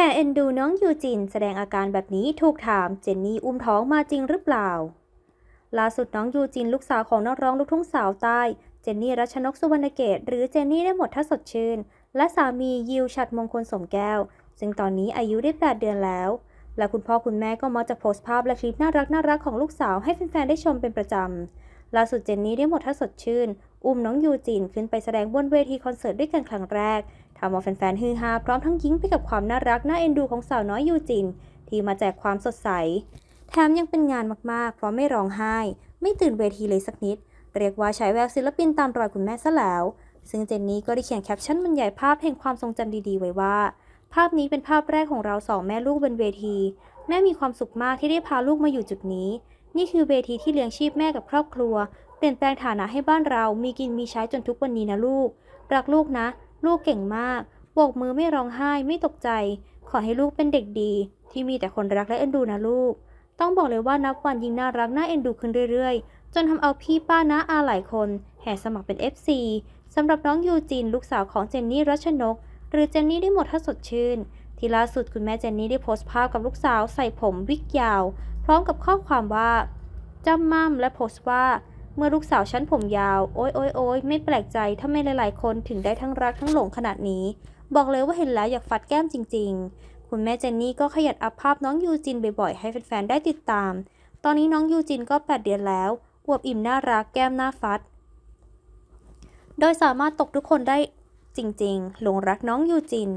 ค่เอ็นดูน้องยูจินแสดงอาการแบบนี้ถูกถามเจนนี่อุ้มท้องมาจริงหรือเปล่า ล่าสุดน้องยูจินลูกสาวของนักร้องลูกทุ่งสาวใต้เจนนี่รัชนกสุวรรณเกตหรือเจนนี่ได้หมดถ้าสดชื่น และสามียิวฉัดมงคลสมแก้ว ซึ่งตอนนี้อายุได้ 8 เดือนแล้ว และคุณพ่อคุณแม่ก็มักจะโพสต์ภาพและคลิปน่ารักน่ารักของลูกสาวให้แฟนๆได้ชมเป็นประจำ ล่าสุดเจนนี่ได้หมดถ้าสดชื่น อุ้มน้องยูจินขึ้นไปแสดงบนเวทีคอนเสิร์ตด้วยกันครั้งแรกทำเอาแฟนๆฮือฮาพร้อมทั้งยิ้มไปกับความน่ารักน่าเอ็นดูของสาวน้อยยูจิน ที่มาแจกความสดใส แถมยังเป็นงานมากๆ เพราะไม่ร้องไห้ ไม่ตื่นเวทีเลยสักนิด เรียกว่าใช้แววศิลปินตามรอยคุณแม่ซะแล้ว ซึ่งเจนนี่ก็ได้เขียนแคปชั่นบรรยายภาพแห่งความทรงจำดีๆ ไว้ว่า ภาพนี้เป็นภาพแรกของเราสองแม่ลูกบนเวที แม่มีความสุขมากที่ได้พาลูกมาอยู่จุดนี้ นี่คือเวทีที่เลี้ยงชีพแม่กับครอบครัว เปลี่ยนแปลงฐานะให้บ้านเรามีกินมีใช้จนทุกวันนี้นะลูก รักลูกนะ ลูกเก่งมากโบกมือไม่ร้องไห้ไม่ตกใจ ขอให้ลูกเป็นเด็กดี ที่มีแต่คนรักและเอ็นดูนะลูก ต้องบอกเลยว่านับวันยิ่งน่ารักน่าเอ็นดูขึ้นเรื่อยๆ จนทำเอาพี่ป้าน้าอาหลายคน แห่สมัครเป็น FC สำหรับน้องยูจินลูกสาวของเจนนี่รัชนก หรือเจนนี่ได้หมดถ้าสดชื่น ที่ล่าสุดคุณแม่เจนนี่ได้โพสต์ภาพกับลูกสาวใส่ผมวิกยาว พร้อมกับข้อความว่าจำมั่มและโพสต์ว่า เมื่อลูกสาวฉันผมยาว โอ๊ยโอ๊ยโอ๊ยไม่แปลกใจถ้าไม่หลายๆ คนถึงได้ทั้งรักทั้งหลงขนาดนี้ บอกเลยว่าเห็นแล้วอยากฟัดแก้มจริง ๆ คุณแม่เจนนี่ก็ขยันอัพภาพน้องยูจินบ่อยๆให้แฟนๆได้ติดตาม ตอนนี้น้องยูจินก็ 8 เดือนแล้วอวบอิ่มน่ารักแก้มหน้าฟัด โดยสามารถตกทุกคนได้จริง ๆ หลงรักน้องยูจิน